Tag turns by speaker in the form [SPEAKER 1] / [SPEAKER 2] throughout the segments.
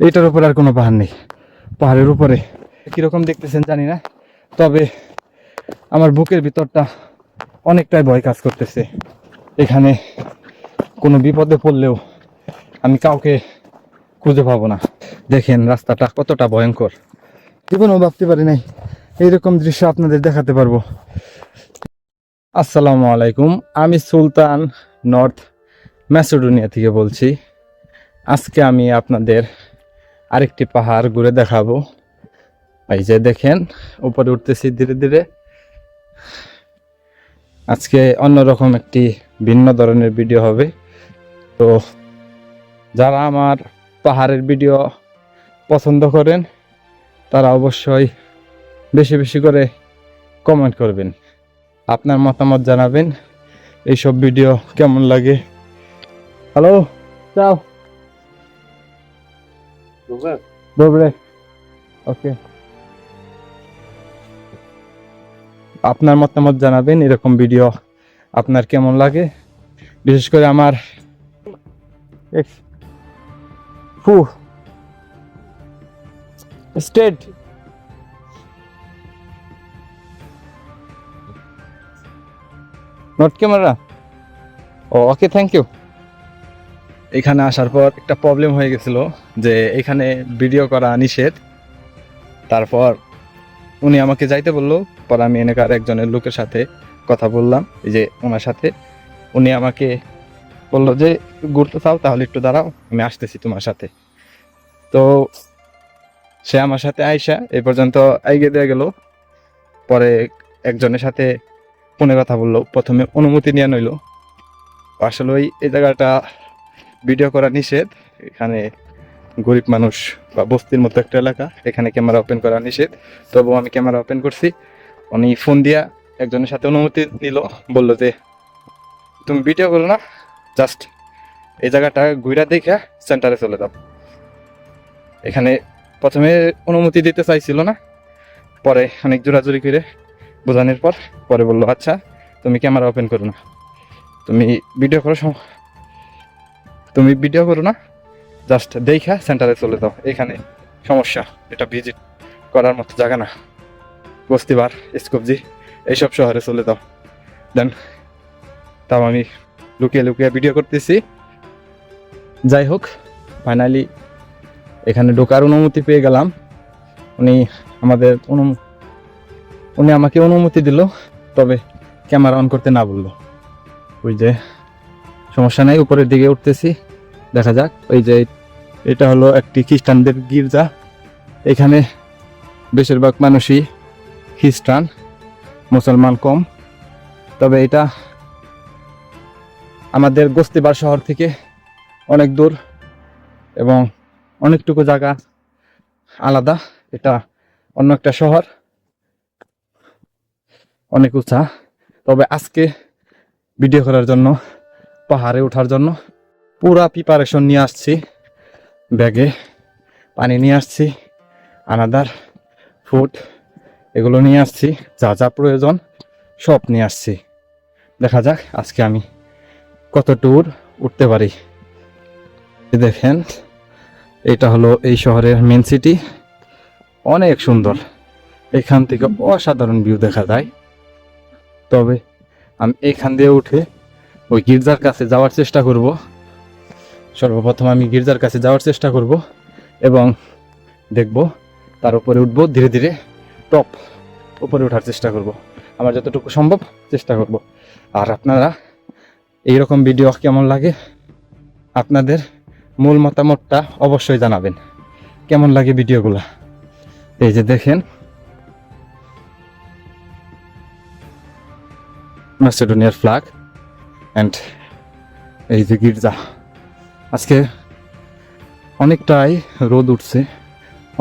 [SPEAKER 1] এইটার উপরে আর কোনো পাহাড় নেই। পাহাড়ের উপরে। কীরকম দেখতেছেন জানি না। তবে আমার বুকের ভিতরটা অনেকটাই ভয় কাজ করতেছে। এখানে কোনো বিপদে পড়লেও আমি কাউকে খুঁজে পাবো না। দেখেন রাস্তাটা কতটা ভয়ঙ্কর। জীবনেও ভাবতে পারি নাই। এইরকম দৃশ্য আপনাদের দেখাতে পারব। আসসালামু আলাইকুম। আমি সুলতান নর্থ ম্যাসেডোনিয়া থেকে বলছি। আজকে আমি আপনাদের আরেকটি পাহাড় ঘুরে দেখাবো। এই যে দেখেন, উপরে উঠতেছি ধীরে ধীরে। আজকে অন্যরকম একটি ভিন্ন ধরনের ভিডিও হবে। তো যারা আমার পাহাড়ের ভিডিও পছন্দ করেন, তারা অবশ্যই বেশি বেশি করে কমেন্ট করবেন। আপনার মতামত জানাবেন, এইসব ভিডিও কেমন লাগে? হ্যালো চাও Dobre. ওকে আপনার মতামত জানাবেন, এরকম ভিডিও আপনার কেমন লাগে? বিশেষ করে আমার ফু স্টেট নট ক্যামেরা ও ওকে থ্যাংক ইউ এখানে আসার পর একটা প্রবলেম হয়ে গেছিল যে এখানে ভিডিও করা নিষেধ। তারপর উনি আমাকে যাইতে বলল, পর আমি এনেকার একজনের লোকের সাথে কথা বললাম, এই যে ওনার সাথে। উনি আমাকে বলল যে, ঘুরতে চাও তাহলে একটু দাঁড়াও, আমি আসতেছি তোমার সাথে। তো সে আমার সাথে আইসা এই পর্যন্ত আইগে দিয়ে গেল। পরে একজনের সাথে ফোনে কথা বলল, প্রথমে অনুমতি নিয়ে নইলো আসলে ওই এই জায়গাটা ভিডিও করা নিষেধ। এখানে গরিব মানুষ বা বস্তির মতো একটা এলাকা, এখানে ক্যামেরা ওপেন করা নিষেধ। তবুও আমি ক্যামেরা ওপেন করছি। উনি ফোন দিয়া একজনের সাথে অনুমতি নিল, বলল যে, তুমি ভিডিও করো না জাস্ট এই জায়গাটা ঘুরা দেখে সেন্টারে চলে যাও। এখানে প্রথমে অনুমতি দিতে চাইছিল না। পরে অনেক জোরাজুরি করে বোঝানোর পর, পরে বলল আচ্ছা তুমি ক্যামেরা ওপেন করো না। তুমি ভিডিও করো তুমি ভিডিও করো না জাস্ট দেখা সেন্টারে চলে যাও, এখানে। সমস্যা, এটা ভিজিট করার মতো জায়গা না। বস্তিবার, স্কোপজি, এইসব শহরে চলে যাও। দেন তাও আমি লুকিয়ে লুকিয়ে ভিডিও করতেছি। যাই হোক ফাইনালি এখানে ঢোকার অনুমতি পেয়ে গেলাম। উনি আমাদের উনি আমাকে অনুমতি দিল, তবে ক্যামেরা অন করতে না বলল। ওই যে সমস্যা নাই, উপরের দিকে উঠতেছি। দেখা যাক ওই যে এটা হলো একটি খ্রিস্টানদের গির্জা। এখানে বেশিরভাগ মানুষই খ্রিস্টান, মুসলমান কম। তবে এটা আমাদের গোস্তিবার শহর থেকে অনেক দূর এবং অনেকটুকু জায়গা আলাদা। এটা অন্য একটা শহর, অনেক উঁচা। তবে আজকে ভিডিও করার জন্য পাহাড়ে ওঠার জন্য। পুরা প্রিপারেশন নিয়ে আসছি। ব্যাগে পানি নিয়ে আসছি আনাদার ফুড এগুলো নিয়ে আসছি, যা যা প্রয়োজন সব নিয়ে আসছি। দেখা যাক আজকে আমি কত ট্যুর উঠতে পারি। দেখেন, এটা হলো এই শহরের মেন সিটি অনেক সুন্দর। এখান থেকে অসাধারণ ভিউ দেখা যায়। তবে আমি এখান দিয়ে উঠে ওই গির্জার কাছে যাওয়ার চেষ্টা করব। সর্বপ্রথম আমি গির্জার কাছে যাওয়ার চেষ্টা করব এবং দেখব তার উপরে উঠবো, ধীরে ধীরে টপ উপরে ওঠার চেষ্টা করব। আমার যতটুকু সম্ভব চেষ্টা করব। আর আপনারা এইরকম ভিডিও কেমন লাগে আপনাদের মূল মতামতটা অবশ্যই জানাবেন। কেমন লাগে ভিডিওগুলো? এই যে দেখেন। ম্যাসেডোনিয়ার ফ্ল্যাগ অ্যান্ড এই যে গির্জা, আজকে অনেকটাই রোদ উঠছে,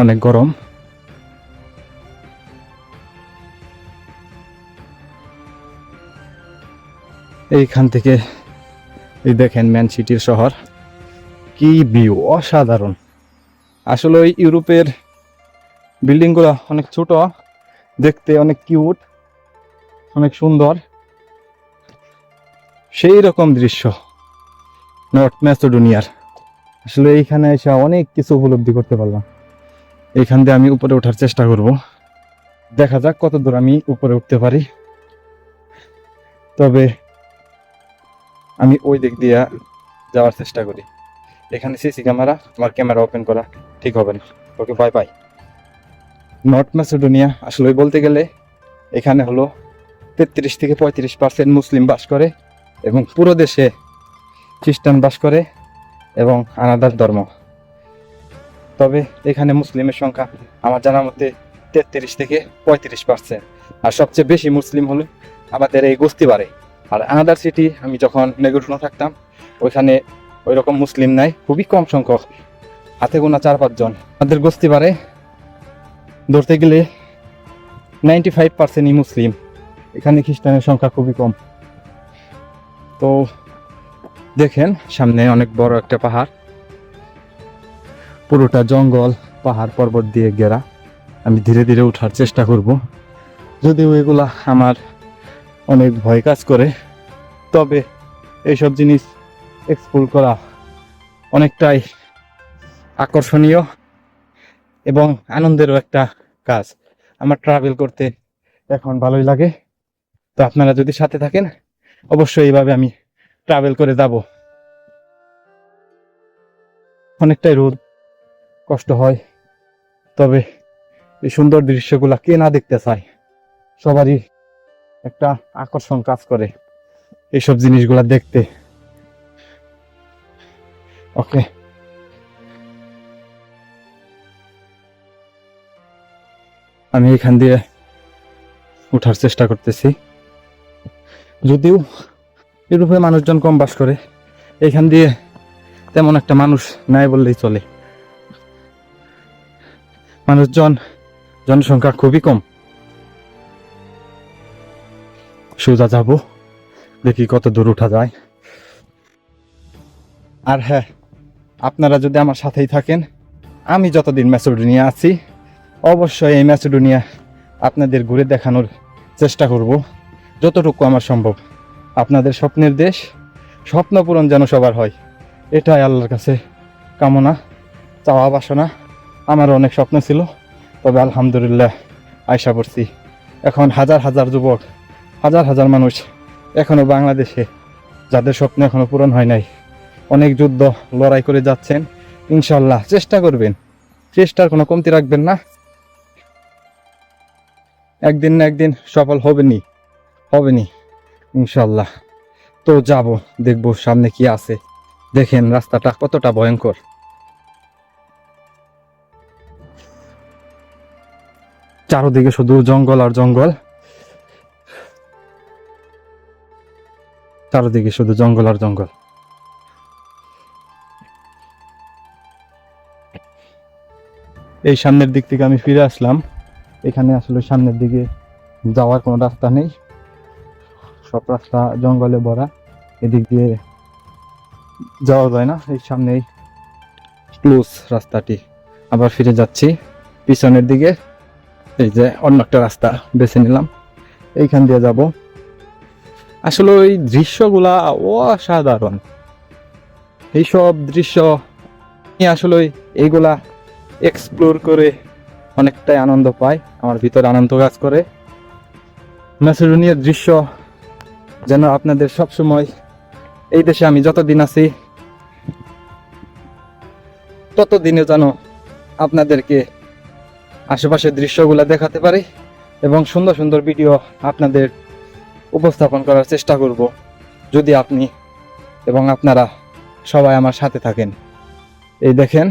[SPEAKER 1] অনেক গরম। এইখান থেকে এই দেখেন ম্যান সিটির শহর। কি ভিউ অসাধারণ। আসলে ওই ইউরোপের বিল্ডিংগুলো অনেক ছোট, দেখতে অনেক কিউট অনেক সুন্দর। সেই রকম দৃশ্য। নর্থ ম্যাসেডোনিয়ার আসলে এইখানে এসে অনেক কিছু উপলব্ধি করতে পারলাম। এইখান দিয়ে আমি উপরে ওঠার চেষ্টা করব। দেখা যাক কত দূর আমি উপরে উঠতে পারি। তবে আমি ওই দিক দিয়ে যাওয়ার চেষ্টা করি। এখানে সিসি ক্যামেরা আমার ক্যামেরা ওপেন করা ঠিক হবে না। Okay bye bye North Macedonia আসলে বলতে গেলে এখানে হলো তেত্রিশ থেকে পঁয়ত্রিশ পার্সেন্ট মুসলিম বাস করে। এবং পুরো দেশে খ্রিস্টান বাস করে এবং আনাদার ধর্ম। তবে এখানে মুসলিমের সংখ্যা আমার জানার মধ্যে তেত্রিশ থেকে পঁয়ত্রিশ পার্সেন্ট আর সবচেয়ে বেশি মুসলিম হলো আমাদের এই গোস্তিবারে আর আনাদার সিটি আমি যখন নেগেটুনো থাকতাম, ওইখানে ওই রকম মুসলিম নাই, খুবই কম সংখ্যক। হাতে গোনা চার পাঁচজন আমাদের গোস্তিবারে ধরতে গেলে নাইনটি ফাইভ পার্সেন্টই মুসলিম। এখানে খ্রিস্টানের সংখ্যা খুবই কম। তো দেখেন, সামনে অনেক বড় একটা পাহাড়। পুরোটা জঙ্গল, পাহাড় পর্বত দিয়ে ঘেরা। আমি ধীরে ধীরে ওঠার চেষ্টা করব। যদিও এগুলা আমার অনেক ভয় কাজ করে, তবে এইসব জিনিস এক্সপ্লোর করা অনেকটাই আকর্ষণীয় এবং আনন্দেরও একটা কাজ। আমার ট্রাভেল করতে এখন ভালোই লাগে। তো আপনারা যদি সাথে থাকেন অবশ্যই এইভাবে আমি ট্রাভেল করে যাব। অনেকটাই রোদ, কষ্ট হয়, তবে এই সুন্দর দৃশ্যগুলা কে না দেখতে চায়? সবারই একটা আকর্ষণ কাজ করে এইসব জিনিসগুলা দেখতে। ওকে। আমি এখান দিয়ে উঠার চেষ্টা করতেছি। যদিও ইউরোপে মানুষজন কম বাস করে, এখান দিয়ে তেমন একটা মানুষ নাই বললেই চলে। মানুষজন, জনসংখ্যা খুবই কম। সোজা যাব, দেখি কত দূর উঠা যায়। আর হ্যাঁ আপনারা যদি আমার সাথেই থাকেন, আমি যতদিন ম্যাসেডোনিয়া আছি, অবশ্যই এই ম্যাসেডোনিয়া আপনাদের ঘুরে দেখানোর চেষ্টা করব। যতটুকু আমার সম্ভব। আপনাদের স্বপ্নের দেশ, স্বপ্ন পূরণ যেন সবার হয়। এটাই আল্লাহর কাছে কামনা, চাওয়া, বাসনা। আমার অনেক স্বপ্ন ছিল, তবে আলহামদুলিল্লাহ আয়সা পড়ছি এখন হাজার হাজার যুবক, হাজার হাজার মানুষ এখনও বাংলাদেশে, যাদের স্বপ্ন এখনও পূরণ হয় নাই। অনেক যুদ্ধ, লড়াই করে যাচ্ছেন। ইনশাল্লাহ চেষ্টা করবেন। চেষ্টার কোনো কমতি রাখবেন না। একদিন না একদিন সফল হবেনি হবেনি, ইনশাল্লাহ। তো যাব, দেখব সামনে কি আছে। দেখেন রাস্তাটা কতটা ভয়ঙ্কর। চারোদিকে শুধু জঙ্গল আর জঙ্গল। চারোদিকে শুধু জঙ্গল আর জঙ্গল। এই সামনের দিক থেকে আমি ফিরে আসলাম। এখানে আসলে সামনের দিকে যাওয়ার কোনো রাস্তা নেই। সব রাস্তা জঙ্গলে ভরা, এদিক দিয়ে যাওয়া যায় না, এই সামনেই ক্লোজ রাস্তাটি। আবার ফিরে যাচ্ছি পিছনের দিকে, এই যে অন্য একটা রাস্তা বেছে নিলাম, এইখান দিয়ে যাব। আসলে ওই দৃশ্যগুলা অসাধারণ। এইসব দৃশ্য আসলে এইগুলা এক্সপ্লোর করে অনেকটাই আনন্দ পাই, আমার ভিতরে আনন্দ কাজ করে। ম্যাসেডোনিয়ার দৃশ্য যেন আপনাদের সব সময় এই দেশে আমি যতদিন আছি ততদিনে যেন আপনাদেরকে আশেপাশের দৃশ্যগুলো দেখাতে পারি এবং সুন্দর সুন্দর ভিডিও আপনাদের উপস্থাপন করার চেষ্টা করব। যদি আপনি এবং আপনারা সবাই আমার সাথে থাকেন। এই দেখেন,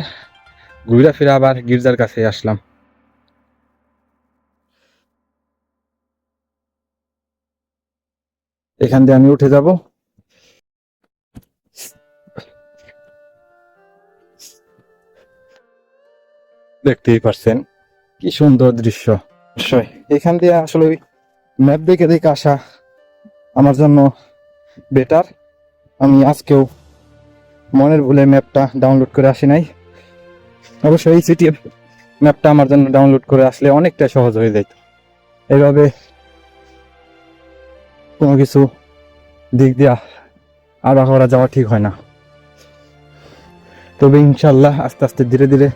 [SPEAKER 1] ঘুরে ফিরে আবার গির্জার কাছে আসলাম। এখান দিয়ে আমি উঠে যাব। দেখতেই পারছেন কি সুন্দর দৃশ্য। অবশ্যই এখান দিয়ে আসলে ম্যাপ দেখে দেখে আসা আমার জন্য বেটার আমি আজকেও মনের ভুলে ম্যাপটা ডাউনলোড করে আসি নাই। অবশ্যই এই সিটি ম্যাপটা আমার জন্য ডাউনলোড করে আসলে অনেকটা সহজ হয়ে যেত এইভাবে কোনো কিছু দিক দিয়া আড়া করা যাওয়া ঠিক হয় না। তবে ইনশাল্লাহ আস্তে আস্তে ধীরে ধীরে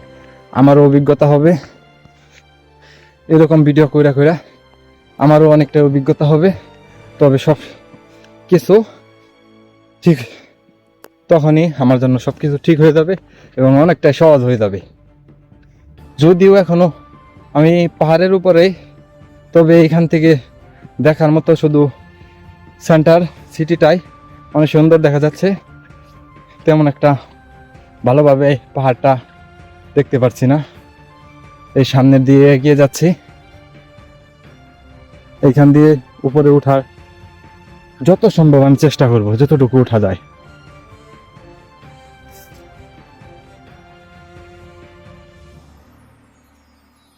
[SPEAKER 1] আমারও অভিজ্ঞতা হবে। এরকম ভিডিও কইরা কইরা আমারও অনেকটা অভিজ্ঞতা হবে। তবে সব কিছু ঠিক তখনই আমার জন্য সব কিছু ঠিক হয়ে যাবে এবং অনেকটাই সহজ হয়ে যাবে। যদিও এখনও আমি পাহাড়ের উপরে তবে এখান থেকে দেখার মতো শুধু সেন্টার সিটিটাই অনেক সুন্দর দেখা যাচ্ছে। তেমন একটা ভালোভাবে পাহাড়টা দেখতে পাচ্ছি না। এই সামনের দিয়ে এগিয়ে যাচ্ছি। এইখান দিয়ে উপরে ওঠার যত সম্ভব আমি চেষ্টা করব, যতটুকু ওঠা যায়।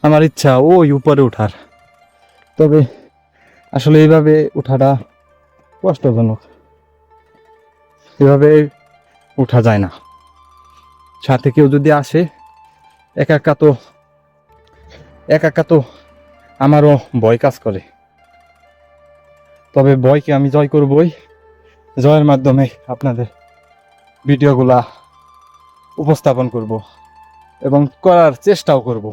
[SPEAKER 1] আমার ইচ্ছা ওই উপরে ওঠার তবে আসলে এইভাবে ওঠাটা কষ্টজনক। এভাবে ওঠা যায় না। সাথে কেউ যদি আসে একা একা তো একা একা তো আমারও ভয় কাজ করে। তবে ভয়কে আমি জয় করবই। জয়ের মাধ্যমে আপনাদের ভিডিওগুলা উপস্থাপন করব এবং করার চেষ্টাও করব।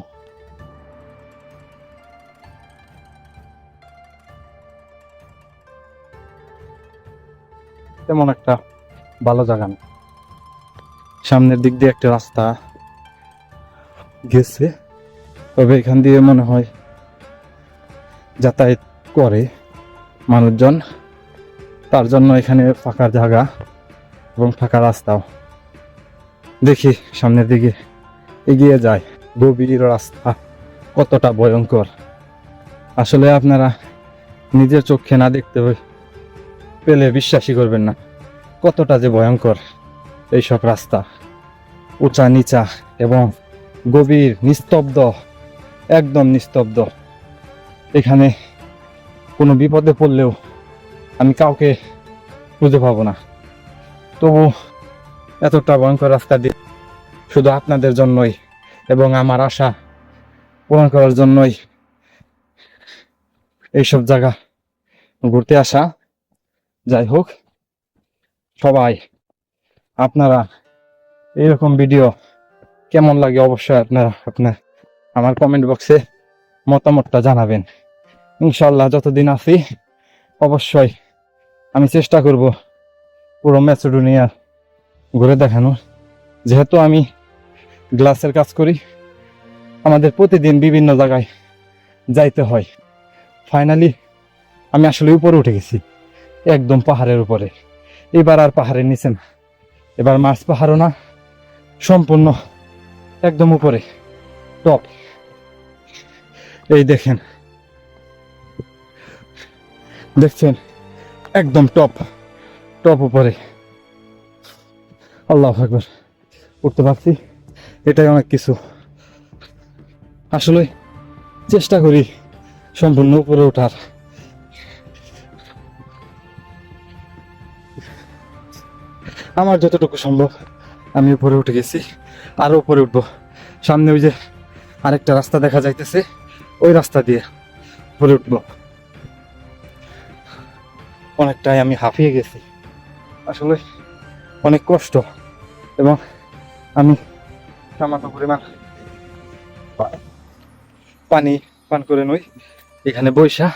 [SPEAKER 1] তেমন একটা ভালো জায়গা না। সামনের দিক দিয়ে একটা রাস্তা গেছে। তবে এখান দিয়ে মনে হয় যাতায়াত করে মানুষজন। তার জন্য এখানে ফাঁকা জায়গা এবং ফাঁকা রাস্তাও। দেখি সামনের দিকে এগিয়ে যায় গভীর রাস্তা কতটা ভয়ঙ্কর। আসলে আপনারা নিজের চোখে না দেখতে হই পেলে বিশ্বাসই করবেন না। কতটা যে ভয়ঙ্কর এইসব রাস্তা। উঁচা নিচা এবং গভীর, নিস্তব্ধ, একদম নিস্তব্ধ। এখানে কোনো বিপদে পড়লেও আমি কাউকে খুঁজে পাবো না। তবু এতটা ভয়ঙ্কর রাস্তা দিয়ে শুধু আপনাদের জন্যই এবং আমার আশা পূরণ করার জন্যই এইসব জায়গা ঘুরতে আসা যাই হোক সবাই, আপনারা এইরকম ভিডিও কেমন লাগে অবশ্যই আপনারা আপনার, আমার কমেন্ট বক্সে মতামতটা জানাবেন। ইনশাল্লাহ যতদিন আছি, অবশ্যই আমি চেষ্টা করব পুরো ম্যাসেডোনিয়া ঘুরে দেখানোর যেহেতু আমি গ্লাসের কাজ করি, আমাদের প্রতিদিন বিভিন্ন জায়গায় যাইতে হয়। ফাইনালি আমি আসলে উপরে উঠে গেছি। একদম পাহাড়ের উপরে। এবার আর পাহাড়ের নিচে না। এবার মার্চ পাহাড়ও না, সম্পূর্ণ একদম উপরে। টপ। এই দেখেন। দেখছেন? একদম টপ। টপ উপরে। আল্লাহ একবার উঠতে পারছি? এটাই অনেক কিছু। আসলে চেষ্টা করি সম্পূর্ণ উপরে ওঠার। আমার যতটুকু সম্ভব, আমি উপরে উঠে গেছি, আরও উপরে উঠবো। সামনে ওই যে আরেকটা রাস্তা দেখা যাইতেছে, ওই রাস্তা দিয়ে উপরে উঠবো। অনেকটাই আমি হাঁপিয়ে গেছি। আসলে অনেক কষ্ট এবং আমি সামান্য পরিমাণ পানি পান করে নই, এখানে বৈশা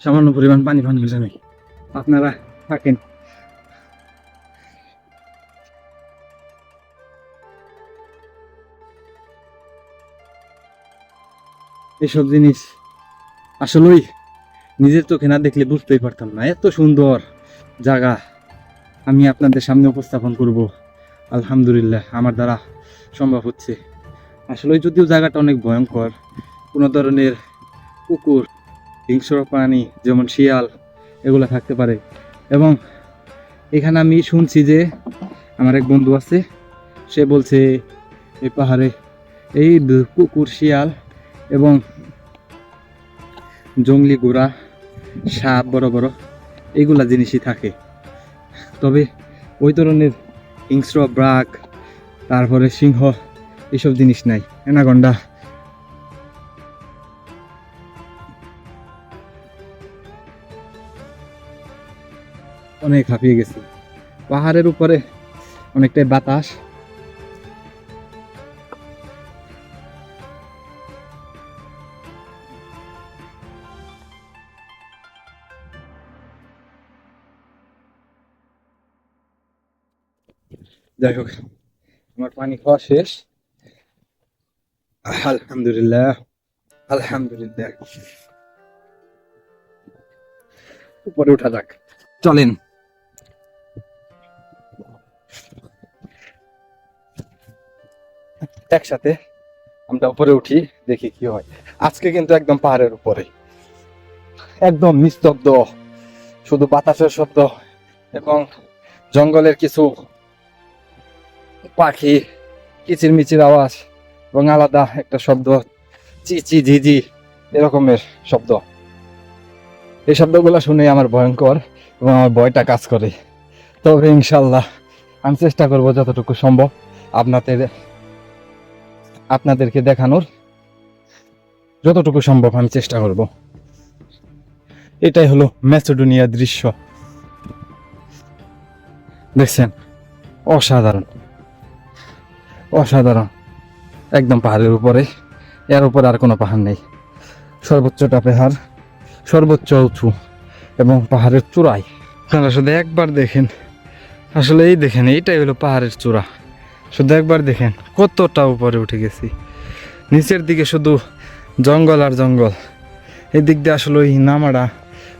[SPEAKER 1] সামান্য পরিমাণ পানি পান করে নই আপনারা থাকেন। এসব জিনিস আসলেই নিজের চোখে না দেখলে বুঝতেই পারতাম না। এত সুন্দর জায়গা আমি আপনাদের সামনে উপস্থাপন করব। আলহামদুলিল্লাহ, আমার দ্বারা সম্ভব হচ্ছে। আসলে যদিও জায়গাটা অনেক ভয়ঙ্কর, কোনো ধরনের কুকুর, হিংস্র প্রাণী যেমন শিয়াল, এগুলো থাকতে পারে। এবং এখানে আমি শুনছি যে আমার এক বন্ধু আছে, সে বলছে এই পাহাড়ে এই কুকুর, শিয়াল এবং জঙ্গলি ঘোড়া, সাপ বড় বড় এইগুলা জিনিসই থাকে। তবে ওই ধরনের হিংস্র ব্রাক, তারপরে সিংহ, এসব জিনিস নাই। অ্যানাগন্ডা অনেক হাঁপিয়ে গেছি। পাহাড়ের উপরে অনেকটাই বাতাস। যাই হোক, আমার পানি খাওয়া শেষ। আলহামদুলিল্লাহ আলহামদুলিল্লাহ। উপরে উঠা যাক। চলেন। একসাথে আমরা উপরে উঠি, দেখি কি হয়। আজকে কিন্তু একদম পাহাড়ের উপরে। একদম নিস্তব্ধ, শুধু বাতাসের শব্দ এবং জঙ্গলের কিছু পাখি কিচির মিচির আওয়াজ এবং আলাদা একটা শব্দ, চি চি, ঝি এরকমের শব্দ। এই শব্দগুলো শুনে আমার ভয়ঙ্কর এবং আমার ভয়টা কাজ করে। তবে ইনশাল্লাহ আমি চেষ্টা করব যতটুকু সম্ভব আপনাদের, আপনাদেরকে দেখানোর। যতটুকু সম্ভব আমি চেষ্টা করব। এটাই হলো ম্যাসেডোনিয়ার দৃশ্য। দেখছেন? অসাধারণ। অসাধারণ। একদম পাহাড়ের উপরে। এর উপরে আর কোনো পাহাড় নেই। সর্বোচ্চটা পাহাড়, সর্বোচ্চ উঁচু এবং পাহাড়ের চূড়ায়। আপনারা শুধু একবার দেখেন। আসলে এই দেখেন, এইটাই হলো পাহাড়ের চূড়া। শুধু একবার দেখেন, কতটা উপরে উঠে গেছি। নিচের দিকে শুধু জঙ্গল আর জঙ্গল। এই দিক দিয়ে আসলে ওই নামাটা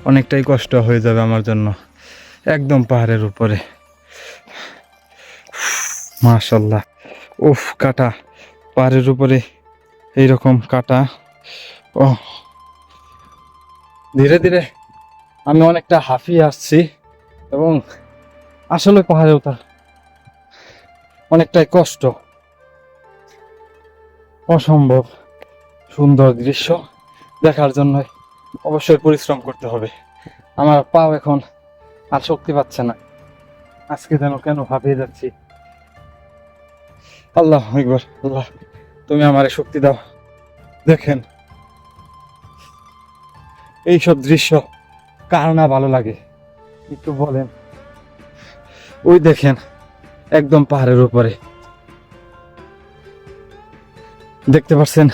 [SPEAKER 1] অনেকটাই কষ্ট হয়ে যাবে আমার জন্য, একদম পাহাড়ের উপরে। মাশাল্লাহ উফ, কাটা। পাহাড়ের উপরে এইরকম কাটা। ও ধীরে ধীরে আমি অনেকটা হাঁফিয়ে আসছি এবং আসলে পাহাড়ে ওঠা অনেকটাই কষ্ট। অসম্ভব সুন্দর দৃশ্য দেখার জন্য অবশ্যই পরিশ্রম করতে হবে। আমার পাও এখন আর শক্তি পাচ্ছে না। আজকে যেন কেন হাঁপিয়ে যাচ্ছি। আল্লাহ একবার, আল্লাহ, তুমি আমারে শক্তি দাও। দেখেন, এইসব দৃশ্য কার না ভালো লাগে? একটু বলেন। ওই দেখেন, একদম পাহাড়ের উপরে। দেখতে পাচ্ছেন?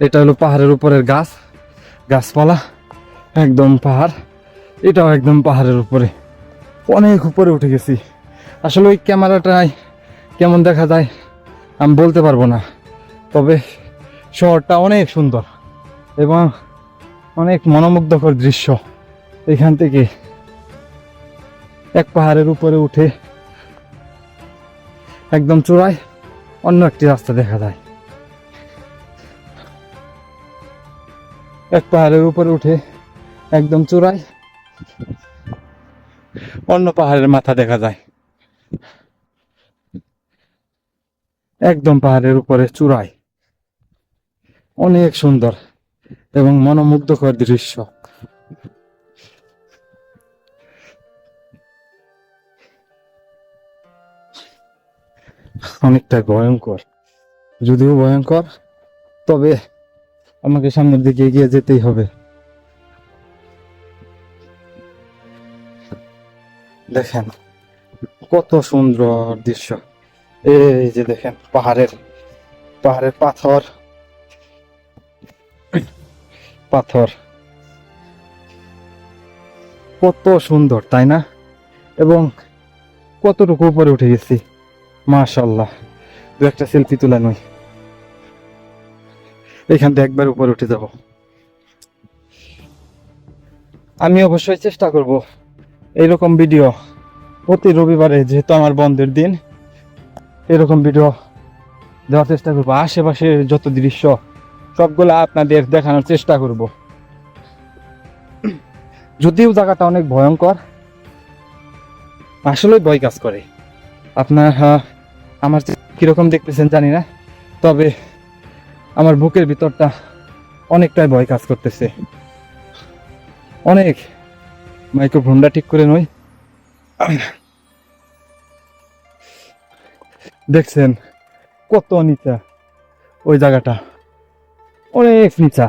[SPEAKER 1] এটা হলো পাহাড়ের উপরের গাছ, গাছপালা, একদম পাহাড়। এটাও একদম পাহাড়ের উপরে। অনেক উপরে উঠে গেছি। আসলে ওই ক্যামেরাটায় কেমন দেখা যায়, আমি বলতে পারব না। তবে শহরটা অনেক সুন্দর এবং অনেক মনোমুগ্ধকর দৃশ্য। এখান থেকে এক পাহাড়ের উপরে উঠে একদম চূড়ায় অন্য একটি রাস্তা দেখা যায়। এক পাহাড়ের উপরে উঠে একদম চূড়ায় অন্য পাহাড়ের মাথা দেখা যায়। একদম পাহাড়ের উপরে চূড়ায়। অনেক সুন্দর এবং মনোমুগ্ধকর দৃশ্য। অনেকটা ভয়ঙ্কর। যদিও ভয়ঙ্কর, তবে আমাকে সামনের দিকে এগিয়ে যেতেই হবে। দেখেন, কত সুন্দর দৃশ্য। এই যে দেখেন, পাহাড়ের পাহাড়ের পাথর। পাথর। কত সুন্দর, তাই না? এবং কতটুকু উপরে উঠে গেছি? মাশাল্লাহ দু একটা সেলফি তুলে নই। এখান থেকে একবার উপরে উঠে যাব। আমি অবশ্যই চেষ্টা করব। এইরকম ভিডিও প্রতি রবিবারে, যেহেতু আমার বন্ধের দিন, এরকম ভিডিও দেওয়ার চেষ্টা করব। আশেপাশে যত দৃশ্য, সবগুলো আপনাদের দেখানোর চেষ্টা করব। যদিও জায়গাটা অনেক ভয়ঙ্কর আসলে ভয় কাজ করে। আপনার আমার কীরকম দেখতেছেন জানি না, তবে আমার বুকের ভিতরটা অনেকটাই ভয় কাজ করতেছে। অনেক মাইক্রোফোনটা ঠিক করে নই। দেখছেন কত নিচা ওই জায়গাটা। অনেক নিচা।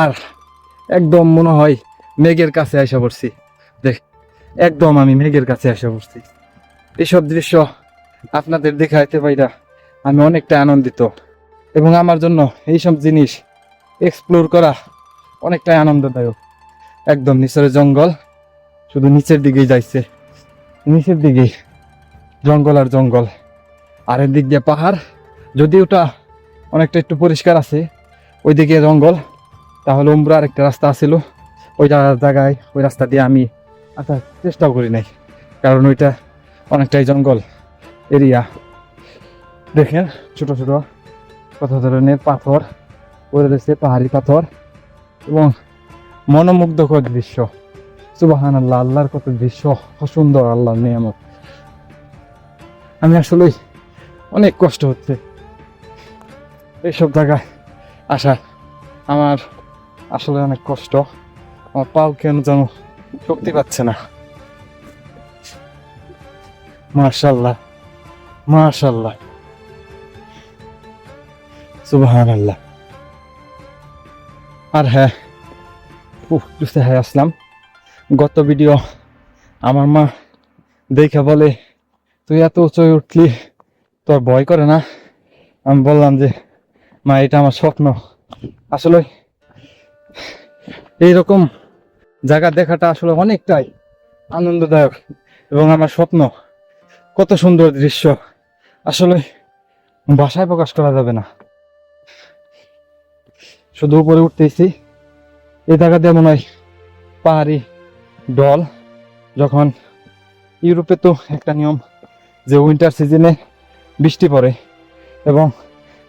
[SPEAKER 1] আর একদম মনে হয় মেঘের কাছে আসা পড়ছি। দেখ, একদম আমি মেঘের কাছে আসা বসছি এসব দৃশ্য আপনাদের দেখাইতে পাইরা আমি অনেকটা আনন্দিত এবং আমার জন্য এইসব জিনিস এক্সপ্লোর করা অনেকটাই আনন্দদায়ক। একদম নিচের জঙ্গল, শুধু নিচের দিকেই যাইছে। নিচের দিকেই জঙ্গল আর জঙ্গল। আর এর দিক দিয়ে পাহাড়, যদি ওটা অনেকটা একটু পরিষ্কার আছে, ওইদিকে জঙ্গল, তাহলে উমরার একটা রাস্তা আছিল। ওই জায়গায়, ওই রাস্তা দিয়ে আমি আসার চেষ্টাও করি নাই। কারণ ওইটা অনেকটাই জঙ্গল এরিয়া। দেখেন ছোট ছোট কত ধরনের পাথর, পড়ে রয়েছে পাহাড়ি পাথর এবং মনোমুগ্ধকর দৃশ্য। সুবাহান আল্লাহ আল্লাহর কত দৃশ্য সুন্দর, আল্লাহর নিয়ামত। আমি আসলে অনেক কষ্ট হচ্ছে এইসব জায়গায় আসা আমার আসলে অনেক কষ্ট। আমার পাও কেন যেন শক্তি পাচ্ছে না। মাশাল্লাহ মাশাল্লাহ সুবহান আল্লাহ আর হ্যাঁ উফ বুঝতে হ্যাঁ আসলাম। গত ভিডিও আমার মা দেখে বলে, তুই এত উঁচুয় উঠলি, তোর ভয় করে না? আমি বললাম যে, মা, এটা আমার স্বপ্ন। আসলে এইরকম জায়গা দেখাটা আসলে অনেকটাই আনন্দদায়ক এবং আমার স্বপ্ন। কত সুন্দর দৃশ্য। আসলে ভাষায় প্রকাশ করা যাবে না। শুধু উপরে উঠতেছি। এই জায়গা দিয়ে মনে হয় পাহাড়ি ডল যখন ইউরোপে তো একটা নিয়ম যে উইন্টার সিজনে বৃষ্টি পড়ে এবং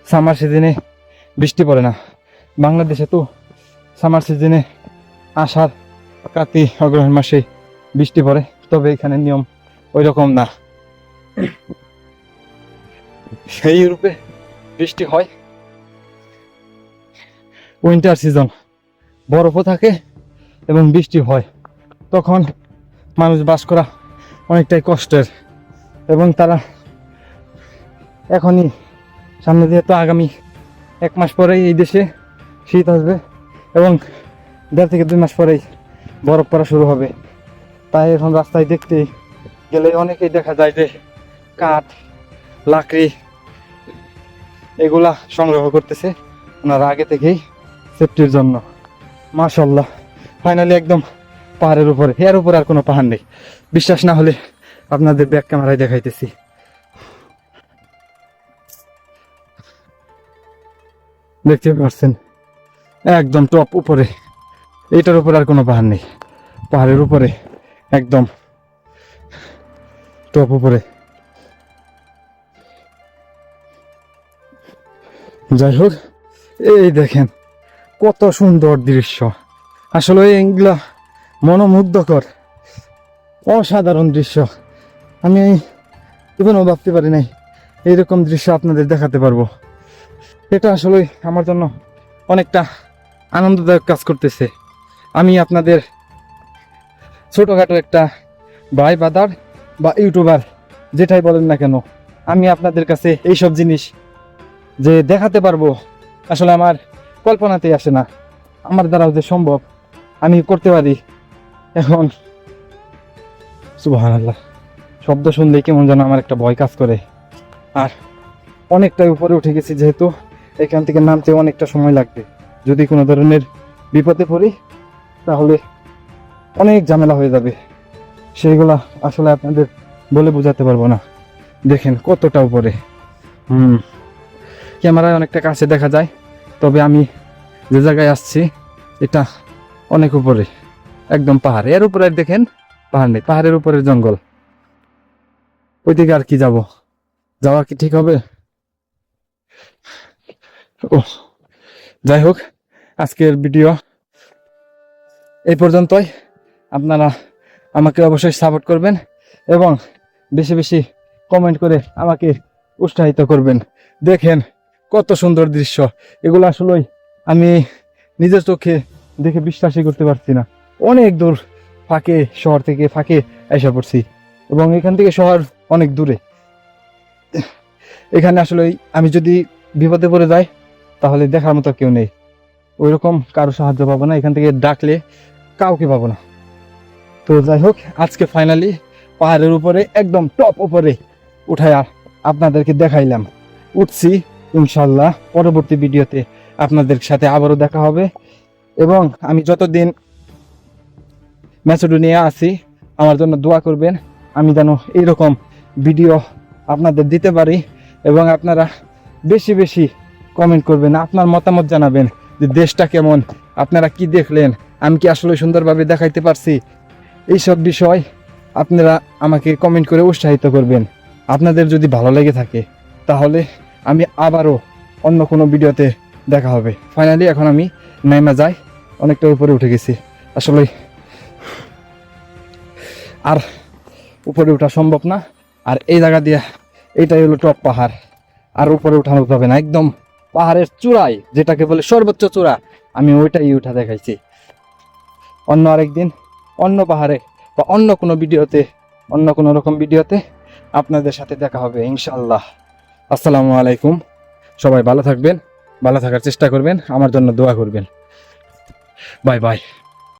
[SPEAKER 1] সামার সিজনে বৃষ্টি পড়ে না। বাংলাদেশে তো সামার সিজনে আষাঢ়, কাতি অগ্রহণ মাসে বৃষ্টি পড়ে। তবে এখানে নিয়ম ওই রকম না। সেই রূপে বৃষ্টি হয়। উইন্টার সিজন, বরফও থাকে এবং বৃষ্টি হয়। তখন মানুষ বাস করা অনেকটাই কষ্টের এবং তারা এখনই সামনে দিয়ে তো আগামী এক মাস পরেই এই দেশে শীত আসবে এবং দেড় থেকে দুই মাস পরেই বরফ পড়া শুরু হবে। তাই এখন রাস্তায় দেখতে গেলে অনেকেই দেখা যায় যে কাঠ, লাকড়ি এগুলা সংগ্রহ করতেছে ওনারা আগে থেকেই সেফটির জন্য। মাশাল্লাহ ফাইনালি একদম পাহাড়ের উপরে এর উপরে আর কোনো পাহাড় নেই। বিশ্বাস না হলে আপনাদের ব্যাক ক্যামেরায় দেখাইতেছি। দেখতে পাচ্ছেন একদম টপ উপরে। এটার উপরে আর কোনো পাহাড় নেই। পাহাড়ের উপরে, একদম টপ উপরে। যাই হোক এই দেখেন, কত সুন্দর দৃশ্য। আসলে এইগুলা মনোমুগ্ধকর, অসাধারণ দৃশ্য। আমি জীবনেও ভাবতে পারি নাই, এইরকম দৃশ্য আপনাদের দেখাতে পারব। এটা আসলে আমার জন্য অনেকটা আনন্দদায়ক কাজ করতেছে। আমি আপনাদের ছোটোখাটো একটা ভাই বাদার বা ইউটিউবার, যেটাই বলেন না কেন, আমি আপনাদের কাছে এইসব জিনিস যে দেখাতে পারব, আসলে আমার কল্পনাতেই আসে না। আমার দ্বারাও যে সম্ভব, আমি করতে পারি। এখন সুবাহান আল্লাহ শব্দ শুনলেই কেমন যেন আমার একটা ভয় কাজ করে। আর অনেকটাই উপরে উঠে গেছি যেহেতু, এখান থেকে নামতে অনেকটা সময় লাগবে। যদি কোনো ধরনের বিপদে পড়ি, তাহলে অনেক ঝামেলা হয়ে যাবে। সেইগুলা আসলে আপনাদের বলে বোঝাতে পারব না। দেখেন কতটা উপরে। হুম। ক্যামেরায় অনেকটা কাছে দেখা যায়। তবে আমি যে জায়গায় আসছি, এটা অনেক উপরে, একদম পাহাড়। এর উপরে দেখেন, পাহাড় নেই, পাহাড়ের উপরে জঙ্গল। ওই ওইদিকে আর কি যাব? যাওয়া কি ঠিক হবে? ও, যাই হোক, আজকের ভিডিও এই পর্যন্তই। আপনারা আমাকে অবশ্যই সাপোর্ট করবেন এবং বেশি বেশি কমেন্ট করে আমাকে উৎসাহিত করবেন। দেখেন কত সুন্দর দৃশ্য। এগুলো আসলে আমি নিজের চোখে দেখে বিশ্বাসই করতে পারছি না। অনেক দূর ফাঁকে, শহর থেকে ফাঁকে এসে পড়ছি এবং এখান থেকে শহর অনেক দূরে। এখানে আসলে আমি যদি বিপদে পড়ে যাই, তাহলে দেখার মতো কেউ নেই। ওই রকম কারও সাহায্য পাবো না, এখান থেকে ডাকলে কাউকে পাবো না। তো যাই হোক, আজকে ফাইনালি পাহাড়ের উপরে, একদম টপ উপরে উঠায় আপনাদেরকে দেখাইলাম। উঠছি ইনশাল্লাহ পরবর্তী ভিডিওতে আপনাদের সাথে আবারও দেখা হবে। এবং আমি যতদিন ম্যাসেডোনিয়া আছি, আমার জন্য দোয়া করবেন, আমি যেন এইরকম ভিডিও আপনাদের দিতে পারি এবং আপনারা বেশি বেশি কমেন্ট করবেন, আপনার মতামত জানাবেন যে দেশটা কেমন, আপনারা কি দেখলেন, আমি কি আসলে সুন্দরভাবে দেখাইতে পারছি? এইসব বিষয় আপনারা আমাকে কমেন্ট করে উৎসাহিত করবেন। আপনাদের যদি ভালো লেগে থাকে, তাহলে আমি আবারও অন্য কোনো ভিডিওতে দেখা হবে। ফাইনালি এখন আমি নাইমা যাই, অনেকটা উপরে উঠে গেছি। আসলে আর উপরে ওঠা সম্ভব না। আর এই জায়গা দিয়ে এটাই হলো টপ পাহাড়। আর উপরে উঠানো যাবে না, একদম পাহাড়ের চূড়ায়, যেটাকে বলে সর্বোচ্চ চূড়া। আমি ওইটাই উঠা দেখাইছি। অন্য আরেকদিন অন্য পাহাড়ে বা অন্য কোনো ভিডিওতে, অন্য কোনো রকম ভিডিওতে আপনাদের সাথে দেখা হবে ইনশাল্লাহ আসসালামু আলাইকুম। সবাই ভালো থাকবেন, ভালো থাকার চেষ্টা করবেন, আমার জন্য দোয়া করবেন। Bye bye.